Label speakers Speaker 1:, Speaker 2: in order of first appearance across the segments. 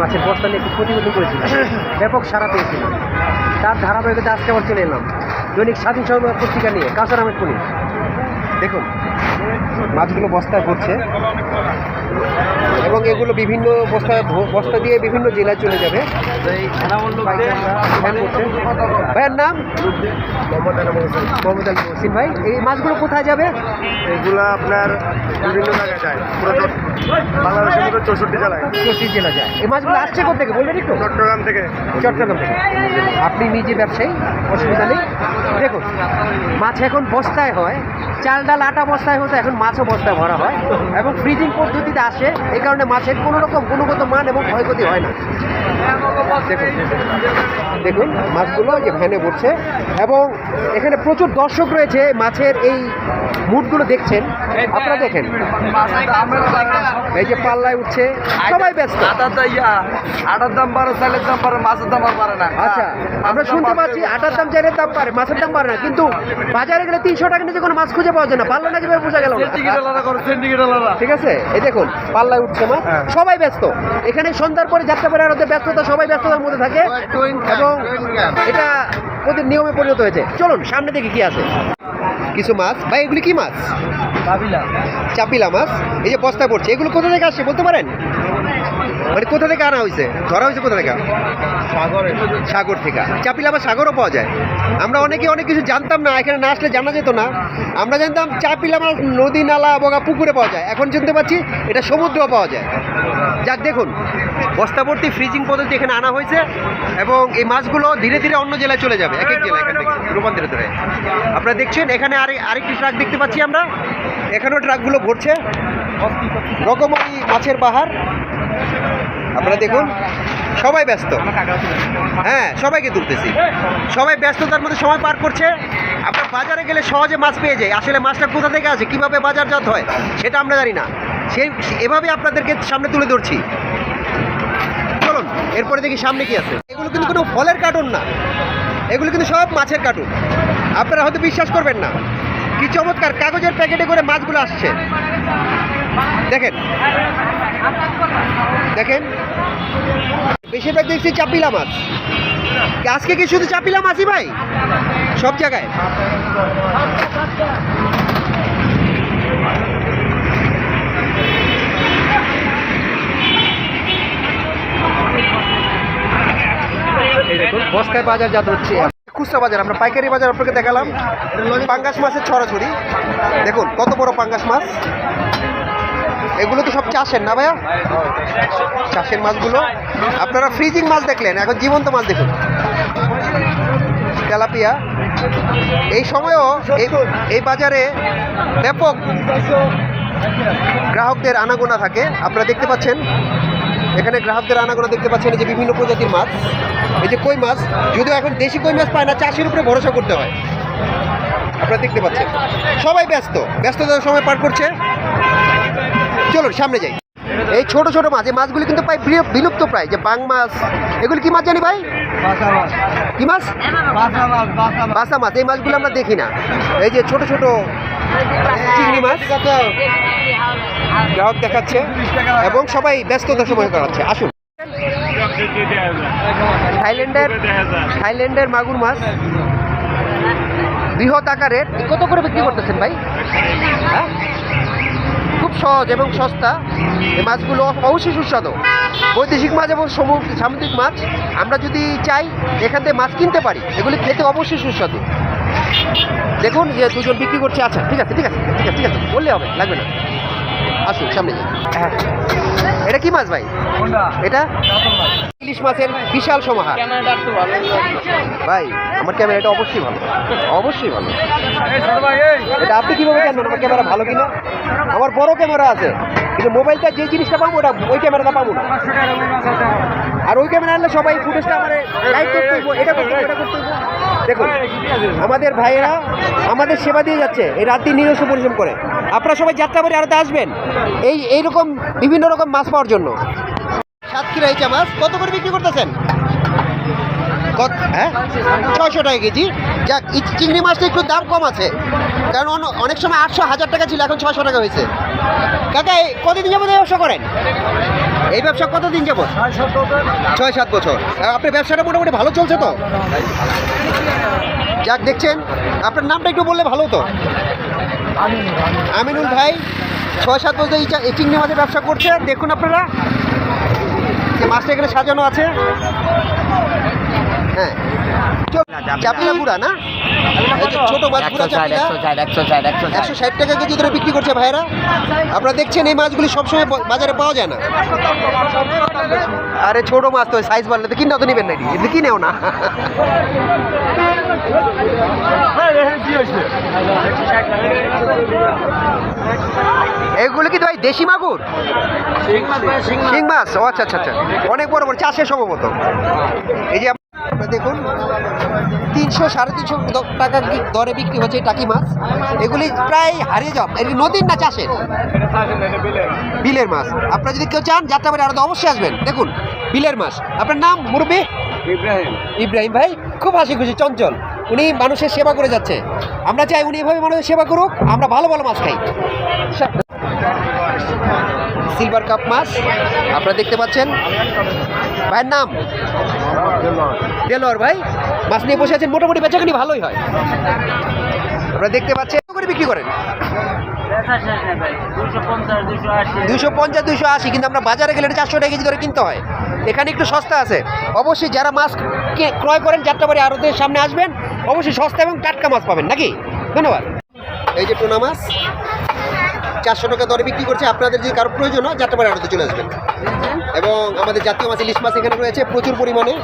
Speaker 1: মাছের বস্তা নিয়ে ব্যাপক সারা পেয়েছিল। তার ধারাবাহিকতা আজকে আমার চলে এলাম। দৈনিক স্বাধীন সংবাদ পত্রিকা নিয়ে কাসার আহমেদ পুলিশ। দেখুন মাছগুলো বস্তায় ভরছে। এবং এগুলো বিভিন্ন বস্তা বস্তা দিয়ে বিভিন্ন জেলায় চলে যাবে। ভাইয়ের নাম? মোহাম্মদ আলী ভাই এই মাছগুলো কোথায় যাবে?
Speaker 2: এগুলো আপনার বিভিন্ন জায়গায় যায়। পুরো বাংলাদেশের মধ্যে চৌষট্টি জেলায়।
Speaker 1: চৌষট্টি জেলা যায়। এই মাছগুলো আসছে কোথেকে বলবেন একটু?
Speaker 2: চট্টগ্রাম থেকে।
Speaker 1: চট্টগ্রাম থেকে। আপনি নিজে ব্যবসায়ী? অসুবিধা নেই? দেখুন, মাছ এখন বস্তায় হয়, চাল ডাল আটা বস্তায় হতো, এখন মাছও বস্তায় ভরা হয় এবং ফ্রিজিং পদ্ধতিতে আসে, এই কারণে মাছের কোনো রকম গুণগত মান এবং ক্ষয়ক্ষতি হয় না। দেখুন মাছগুলো যে ভ্যানে ভরছে এবং এখানে প্রচুর দর্শক রয়েছে মাছের এই মুডগুলো দেখছেন আপনারা দেখেন। এই যে পাল্লায় উঠছে সবাই ব্যস্ত।
Speaker 2: আটার দাম বাড়ে চালের দাম বাড়ে মাছের দাম আর বাড়ে না।
Speaker 1: আচ্ছা আমরা শুনতে পাচ্ছি আটার দাম চাইলে দাম বাড়ে মাছের দাম বাড়ে না কিন্তু বাজারে গেলে তিনশো টাকা নিচে কোনো মাছ খুঁজে পাওয়া যায় না। পাল্লা না কীভাবে বোঝা গেল ঠিক আছে? এই দেখুন পাল্লায় উঠছে মাছ
Speaker 2: হ্যাঁ।
Speaker 1: সবাই ব্যস্ত। এখানে সন্ধ্যার পরে যাত্রা পরে আর ব্যস্ততা সবাই ব্যস্ততার মধ্যে থাকে। এবং এটা ওদের নিয়মে পরিণত হয়েছে। চলুন সামনে দেখি কি আছে? কিছু মাছ? ভাই এগুলি কি মাছ? চাপিলা মাছ? এই যে বস্তায় পড়ছে এগুলো কোথা থেকে আসছে বলতে পারেন? মানে কোথা থেকে আনা হয়েছে? ধরা হয়েছে কোথা থেকে?
Speaker 2: সাগরে।
Speaker 1: সাগর থেকে। চাপিলা বা সাগরও পাওয়া যায়। আমরা অনেকে অনেক কিছু জানতাম না এখানে না আসলে জানা যেত না। আমরা জানতাম চাপিলা মাছ নদী নালা বগা পুকুরে পাওয়া যায়। এখন জানতে পারছি এটা সমুদ্রেও পাওয়া যায়। যাক দেখুন। বস্তাবর্তী ফ্রিজিং পদ্ধতি এখানে আনা হয়েছে এবং এই মাছগুলো ধীরে ধীরে অন্য জেলায় চলে যাবে। এক এক জেলায় এখান থেকে রূপান্তরিত হয়ে। আপনারা দেখছেন এখানে আরে, আরেকটি ট্রাক দেখতে পাচ্ছি আমরা। এখানেও ট্রাকগুলো ভরছে রকমারি মাছের বাহার আপনারা দেখুন, সবাই ব্যস্ত। হ্যাঁ সবাইকে তুলতেছি। সবাই ব্যস্ততার মধ্যে সময় পার করছে। আপনার বাজারে গেলে সহজে মাছ পেয়ে যায়। আসলে মাছটা কোথা থেকে আসে, কীভাবে বাজারজাত হয়, সেটা আমরা জানি না। সেই, এভাবে আপনাদেরকে সামনে তুলে ধরছি। চলুন, এরপরে দেখি সামনে কি আছে। এগুলো কিন্তু কোনো ফলের কার্টুন না। এগুলো কিন্তু সব মাছের কার্টুন আপনারা হয়তো বিশ্বাস করবেন না। কি চমৎকার, কাগজের প্যাকেটে করে মাছগুলো আসছে। দেখেন। দেখেন। বেশিরভাগ দেখছি চাপিলা মাছ। আজকে কি শুধু চাপিলা মাছই ভাই? সব জায়গায়। বস্তায় বাজার জাত হচ্ছে। খুচরা বাজার, আমরা পাইকারি বাজার আপনাকে দেখালাম। পাঙ্গাস মাছের ছড়াছড়ি। দেখুন, কত বড় পাঙ্গাস মাছ। এগুলো তো সব চাষের না ভাইয়া? চাষের মাছগুলো। আপনারা ফ্রিজিং মাছ দেখলেন, এখন জীবন্ত মাছ দেখুন। তেলাপিয়া। এই সময়ও এই বাজারে ব্যাপক গ্রাহকদের আনাগোনা থাকে। আপনারা দেখতে পাচ্ছেন এখানে গ্রাহকদের আনাগোনা দেখতে পাচ্ছেন যে বিভিন্ন প্রজাতির মাছ। এই যে কই মাছ? যদিও এখন দেশি কই মাছ পায় না চাষের উপরে ভরসা করতে হয়। আপনারা দেখতে পাচ্ছেন। সবাই ব্যস্ত। ব্যস্ততার সময় পার করছে। চলুন সামনে যাই। এই ছোট ছোট মাছ এই মাছগুলি কিন্তু প্রায় বিলুপ- বিলুপ্ত প্রায়। যে বাং মাছ এগুলি কি মাছ জানি ভাই? কি মাছ। বাসা মাছ। এই মাছগুলো আমরা দেখি না। এই যে ছোট ছোট চিংড়ি মাছ। গ্রাহক দেখাচ্ছে এবং সবাই ব্যস্ততার সময় করাচ্ছে আসুন। থাইল্যান্ডের থাইল্যান্ডের মাগুর মাছ। বৃহৎ আকারের কত করে বিক্রি করতেছেন ভাই? হ্যাঁ? খুব সহজ এবং সস্তা। এই মাছগুলো অবশ্যই সুস্বাদু। বৈদেশিক মাছ এবং সমু- সামুদ্রিক মাছ। আমরা যদি চাই এখান থেকে মাছ কিনতে পারি, এগুলি খেতে অবশ্যই সুস্বাদু। দেখুন যে দুজন বিক্রি করছে আচ্ছা ঠিক আছে ঠিক আছে ঠিক আছে ঠিক আছে বললে হবে লাগবে না। আসুন সামনে যাই। হ্যাঁ। এটা কি মাছ ভাই? এটা? ইলিশ মাছের বিশাল সমাহার। ভাই আমার ক্যামেরাটা অবশ্যই ভালো অবশ্যই ভালো। এটা আপনি কীভাবে জানবেন আমার ক্যামেরা ভালো কিনা? আমার বড় ক্যামেরা আছে। কিন্তু মোবাইলটা যে জিনিসটা পাবো ওটা ওই ক্যামেরাটা পাবো না। আর ওই ক্যামেরা আনলে সবাই ফুটেজটা আমার এটা করতে এটা করতে দেখুন, আমাদের ভাইয়েরা আমাদের সেবা দিয়ে যাচ্ছে, এই রাত্রি নিজস্ব পরিশ্রম করে। আপনারা সবাই যাত্রাবাড়ি আরতে আসবেন, এই এইরকম বিভিন্ন রকম মাছ পাওয়ার জন্য। সাতক্ষীরা এইচা মাছ, কত করে বিক্রি করতেছেন? কত হ্যাঁ? ছয়শো টাকা কেজি। যাক চিংড়ি মাছটা একটু দাম কম আছে। কারণ অনেক সময় আটশো হাজার টাকা ছিল, এখন ছয়শো টাকা হয়েছে। কাকা কতদিন যাব ব্যবসা করেন? এই ব্যবসা কতদিন যাব ছয় সাত বছর। আপনার ব্যবসাটা মোটামুটি ভালো চলছে তো? যাক, দেখছেন, আপনার নামটা একটু বললে ভালো হতো। আমিনুল ভাই, ছয় সাত বছর এই চিংড়ি মাছের ব্যবসা করছে দেখুন আপনারা, যে মাছটা এখানে সাজানো আছে হ্যাঁ চাপিলা পুরা না? ছোট মাছ একশো ষাট টাকা কেজি ধরে বিক্রি করছে ভাইরা আপনারা দেখছেন এই মাছগুলি সবসময় বাজারে পাওয়া যায় না। আরে ছোট মাছ তো সাইজ বাড়লে তো কিনা তো নেবেন নাকি? এমনি কিনেও না। এগুলো কি ভাই দেশি মাগুর? শিং মাছ? ও আচ্ছা আচ্ছা আচ্ছা। অনেক বড় বড় চাষের সম্ভবত। এই যে আপনারা দেখুন তিনশো সাড়ে তিনশো টাকা দরে বিক্রি হচ্ছে টাকি মাছ। এগুলি প্রায় হারিয়ে যাও এগুলি নদীর না চাষের? বিলের মাছ। আপনারা যদি কেউ চান যাত্রাবাড়ি আরও অবশ্যই আসবেন। দেখুন বিলের মাছ। আপনার নাম মুরব্বী?
Speaker 2: ইব্রাহিম।
Speaker 1: ইব্রাহিম ভাই খুব হাসি খুশি চঞ্চল। উনি মানুষের সেবা করে যাচ্ছে। আমরা চাই উনি এভাবে মানুষের সেবা করুক আমরা ভালো ভালো মাছ খাই। সিলভার কাপ মাছ আপনারা দেখতে পাচ্ছেন। ভাইয়ের নাম? দেলোয়ার ভাই, মাছ নিয়ে বসে আছেন, মোটামুটি বেচাখানি ভালোই হয়। আপনারা দেখতে পাচ্ছেন, কত করে বিক্রি করেন? দুশো পঞ্চাশ আশি, কিন্তু আমরা বাজারে গেলে চারশো টাকা কেজি হয়। এখানে একটু সস্তা আছে। অবশ্যই যারা মাছ ক্রয় করেন সামনে আসবেন, অবশ্যই সস্তা এবং টাটকা মাছ পাবেন, নাকি? ধন্যবাদ। এই যে মাছ, চারশো দরে বিক্রি করছে। আপনাদের যদি কারও প্রয়োজন হয় যাত্রাবাড়ি আরতে চলে আসবেন। এবং আমাদের জাতীয় মাছ, ইলিশ মাছ এখানে রয়েছে প্রচুর পরিমাণে।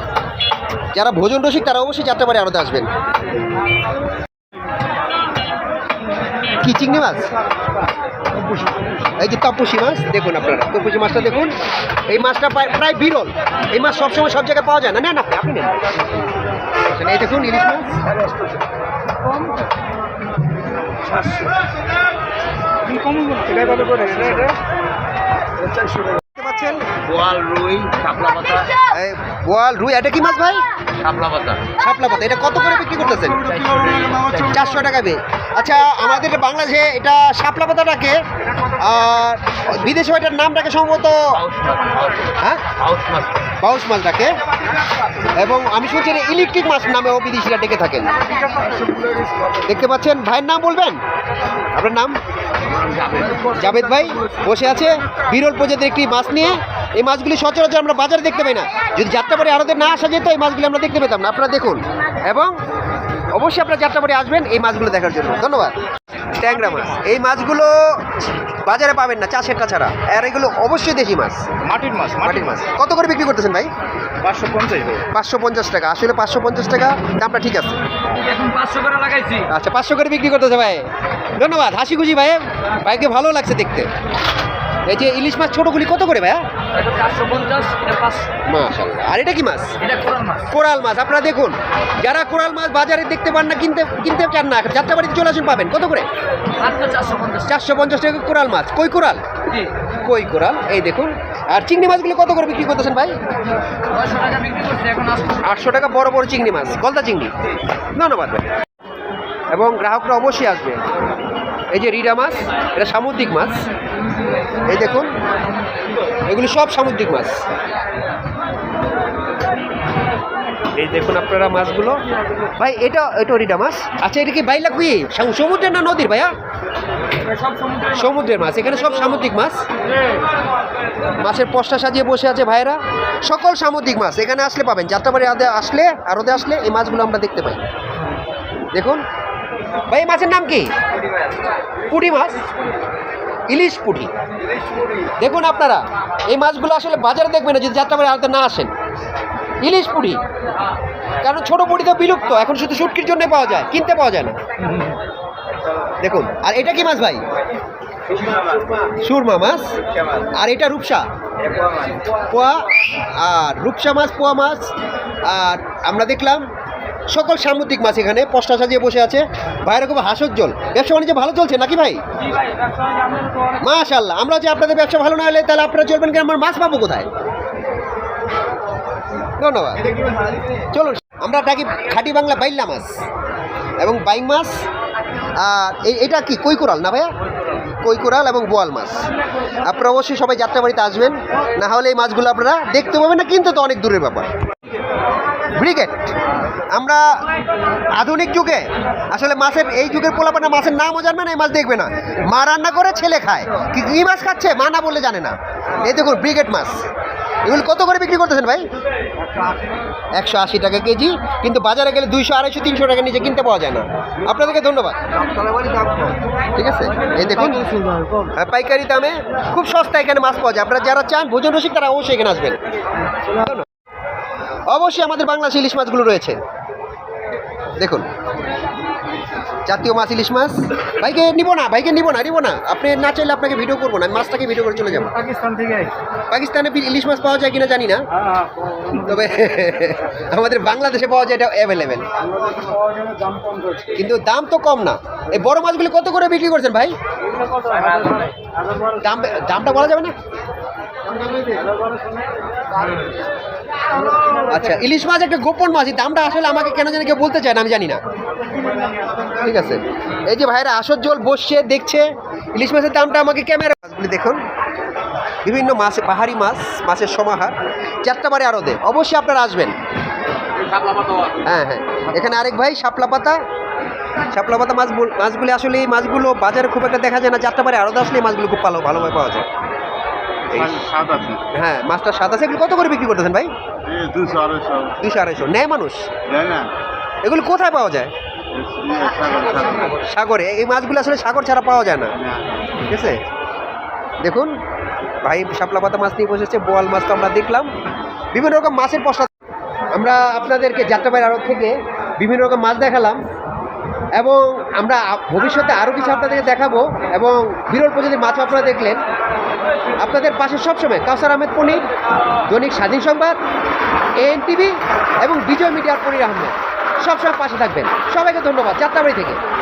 Speaker 1: যারা ভোজন রসিক, তারা অবশ্যই যাত্রাবাড়ি আরতে আসবেন। কি, চিংড়ি মাছ? এই যে তপসি মাছ, দেখুন আপনারা। তপসি মাছটা দেখুন। এই মাছটা প্রায়- বিরল। এই মাছ সবসময় সব জায়গায় পাওয়া যায় না। নেন আপনি আপনি নেন। এই দেখুন, ইলিশ মাছ।
Speaker 2: এটা কত করে? এটা চারশো টাকা।
Speaker 3: বোয়াল রুই শাপলা পাতা।
Speaker 1: এই বোয়াল রুই এটা কি মাছ ভাই?
Speaker 3: শাপলা পাতা।
Speaker 1: শাপলা পাতা এটা কত করে বিক্রি করতেছেন? চারশো টাকা বে আচ্ছা আমাদের বাংলাদেশে এটা শাপলা পাতাটাকে আর বিদেশে এটার নামটাকে সম্ভবত হ্যাঁ? বাউস মাছ। ডাকে এবং আমি শুনছি ইলেকট্রিক মাছ নামেও বিদেশিরা ডেকে থাকেন। দেখতে পাচ্ছেন ভাইয়ের নাম বলবেন? আপনার নাম? জাভেদ ভাই বসে আছে। বিরল প্রজাতির একটি মাছ নিয়ে এই মাছগুলি সচরাচর আমরা বাজারে দেখতে পাই না। যদি যাত্রাবাড়ি আরতে না আসা যেত এই মাছগুলি আমরা দেখতে পেতাম না। আপনারা দেখুন। এবং অবশ্যই আপনারা যাত্রাবাড়ি আসবেন এই মাছগুলো দেখার জন্য। ধন্যবাদ। ট্যাংরা মাছ। এই মাছগুলো বাজারে পাবেন না চাষেরটা ছাড়া। আর এগুলো অবশ্যই দেশি মাছ।
Speaker 2: মাটির মাছ
Speaker 1: মাটির মাছ। কত করে বিক্রি করতেছেন ভাই?
Speaker 2: পাঁচশো পঞ্চাশ
Speaker 1: পাঁচশো পঞ্চাশ টাকা। আসলে পাঁচশো পঞ্চাশ টাকা দামটা ঠিক আছে।
Speaker 3: পাঁচশো করে লাগাইছি।
Speaker 1: আচ্ছা পাঁচশো করে বিক্রি করতেছে ভাই। ধন্যবাদ। হাসি খুশি ভাই। ভাইকে ভালো লাগছে দেখতে। এই যে ইলিশ মাছ ছোটগুলি কত করে ভাইয়া? মাশাল্লাহ আর এটা কি মাছ?
Speaker 3: এটা কোরাল মাছ।
Speaker 1: আপনারা দেখুন যারা কোরাল মাছ বাজারে দেখতে পান না কিনতে কিনতে চান না যাত্রাবাড়িতে চলে আসুন পাবেন। কত করে?
Speaker 3: চারশো পঞ্চাশ।
Speaker 1: টাকা কোরাল মাছ। কই কোরাল? কই কোরাল? এই দেখুন। আর চিংড়ি মাছগুলো কত করে বিক্রি করতেছেন ভাই? আটশো। টাকা বড় বড় চিংড়ি মাছ। গলদা চিংড়ি। ধন্যবাদ ভাই। এবং গ্রাহকরা অবশ্যই আসবে। এই যে রিডা মাছ এটা সামুদ্রিক মাছ। এই দেখুন, এগুলি সব সামুদ্রিক মাছ। এই দেখুন আপনারা মাছগুলো। ভাই, এটা এটা রিডা মাছ। আচ্ছা এটা কি বাইলা কুই? সমুদ্রের না নদীর ভাইয়া? সমুদ্রের মাছ, এখানে সব সামুদ্রিক মাছ। মাছের পশটা সাজিয়ে বসে আছে ভাইরা সকল সামুদ্রিক মাছ, এখানে আসলে পাবেন। যাত্রাবাড়ি আদে আসলে, আরদে আসলে এই মাছগুলো আমরা দেখতে পাই। দেখুন। ভাই মাছের নাম কি? পুঁটি মাছ। ইলিশ পুঁটি দেখুন আপনারা, এই মাছগুলো আসলে বাজারে দেখবেন না যদি যাত্রাবাড়ি আদতে না আসেন। ইলিশ পুঁটি কারণ ছোট পুঁটি তো বিলুপ্ত, এখন শুধু শুটকির জন্য পাওয়া যায়, কিনতে পাওয়া যায় না। দেখুন, আর এটা কি মাছ ভাই? সুরমা মাছ। আর এটা রূপসা। পোয়া, আর রূপসা মাছ, পোয়া মাছ। আর আমরা দেখলাম সকল সামুদ্রিক মাছ এখানে পশটা সাজিয়ে বসে আছে। বাইরে খুব হাসজ্জ্বল। ব্যবসা বাণিজ্য ভালো চলছে নাকি ভাই? মাশাল্লাহ আমরা যে আপনাদের ব্যবসা ভালো না হলে তাহলে আপনারা চলবেন কেন? আমার মাছ পাবো কোথায়? ধন্যবাদ। চলুন, আমরা ডাকি খাঁটি বাংলা বাইল্লা মাছ এবং বাইং মাছ। আর এটা কি কই কোরাল না ভাইয়া? কই কোরাল এবং বোয়াল মাছ। আপনারা অবশ্যই সবাই যাত্রাবাড়িতে আসবেন, না হলে এই মাছগুলো আপনারা দেখতে পাবেন না, কিন্তু তো অনেক দূরের ব্যাপার। ব্রিগেড, আমরা আধুনিক যুগে, আসলে মাছের, এই যুগের পোলাপানা মাছের নামও জানবে না, এই মাছ দেখবে না। মা রান্না করে, ছেলে খায়। কি কি মাছ খাচ্ছে? মা না বললে জানে না। এই দেখুন, ব্রিগেড মাছ। এগুলো কত করে বিক্রি করতেছেন ভাই? একশো আশি টাকা কেজি, কিন্তু বাজারে গেলে দুইশো, আড়াইশো, তিনশো টাকা নিচে কিনতে পাওয়া যায় না। আপনাদেরকে ধন্যবাদ। ঠিক আছে? এই দেখুন পাইকারি দামে খুব সস্তা এখানে মাছ পাওয়া যায়। আপনারা যারা চান, ভোজন রসিক, তারা অবশ্যই এখানে আসবেন। অবশ্যই আমাদের বাংলাদেশে ইলিশ মাছগুলো রয়েছে। দেখুন। জাতীয় মাছ ইলিশ মাছ। ভাইকে নিব না ভাইকে নিব না নিব না। আপনি না চাইলে আপনাকে ভিডিও করব না মাছটাকে ভিডিও করে চলে যাব।
Speaker 2: পাকিস্তান থেকে
Speaker 1: পাকিস্তানে ইলিশ মাছ পাওয়া যায় কিনা জানি না।
Speaker 2: হ্যাঁ
Speaker 1: তবে আমাদের বাংলাদেশে পাওয়া যায় এটা অ্যাভেলেবেল কিন্তু দাম তো কম না। এই বড় মাছগুলি কত করে বিক্রি করছেন ভাই? দাম দামটা বলা যাবে না? আচ্ছা ইলিশ মাছ একটা গোপন মাছ দামটা আসলে আমাকে কেন জানি কেউ বলতে চায় না, আমি জানি না। ঠিক আছে। এই যে ভাইরা, আসর জল বসছে, দেখছে, ইলিশ মাছের দামটা আমাকে ক্যামেরা মাছগুলি দেখুন। বিভিন্ন মাছ, পাহাড়ি মাছ, মাছের সমাহার। চারটাবারে আরও দে। অবশ্যই আপনারা আসবেন। হ্যাঁ হ্যাঁ। এখানে আরেক ভাই, শাপলা পাতা। শাপলা পাতা মাছ মাছগুলি আসলে এই মাছগুলো বাজারে খুব একটা দেখা যায় না। যাত্রাবাড়ি আরও আসলে এই মাছগুলো খুব ভালো ভালোভাবে পাওয়া যায়। হ্যাঁ মাছটা সাদা আছে। এগুলো কত করে বিক্রি করতেছেন ভাই?
Speaker 2: দুশো আড়াইশো।
Speaker 1: দুশো আড়াইশো। নেয় মানুষ? এগুলো কোথায় পাওয়া যায়? সাগরে এই মাছগুলো আসলে সাগর ছাড়া পাওয়া যায় না। ঠিক আছে? দেখুন ভাই শাপলা পাতা মাছ নিয়ে বসেছে বোয়াল মাছ তো আমরা দেখলাম। বিভিন্ন রকম মাছের পশ্চাৎ আমরা আপনাদেরকে যাত্রাবাড়ির আড়ত থেকে বিভিন্ন রকম মাছ দেখালাম। এবং আমরা ভবিষ্যতে আরও কিছু আপনাদেরকে দেখাবো এবং বিরল প্রজাতির মাছ আপনারা দেখলেন। আপনাদের পাশে সবসময় কাউসার আহমেদ পনির দৈনিক স্বাধীন সংবাদ এএন টিভি এবং বিজয় মিডিয়ার পনির আহমেদ। সবসময় পাশে থাকবেন। সবাইকে ধন্যবাদ। যাত্রাবাড়ি থেকে।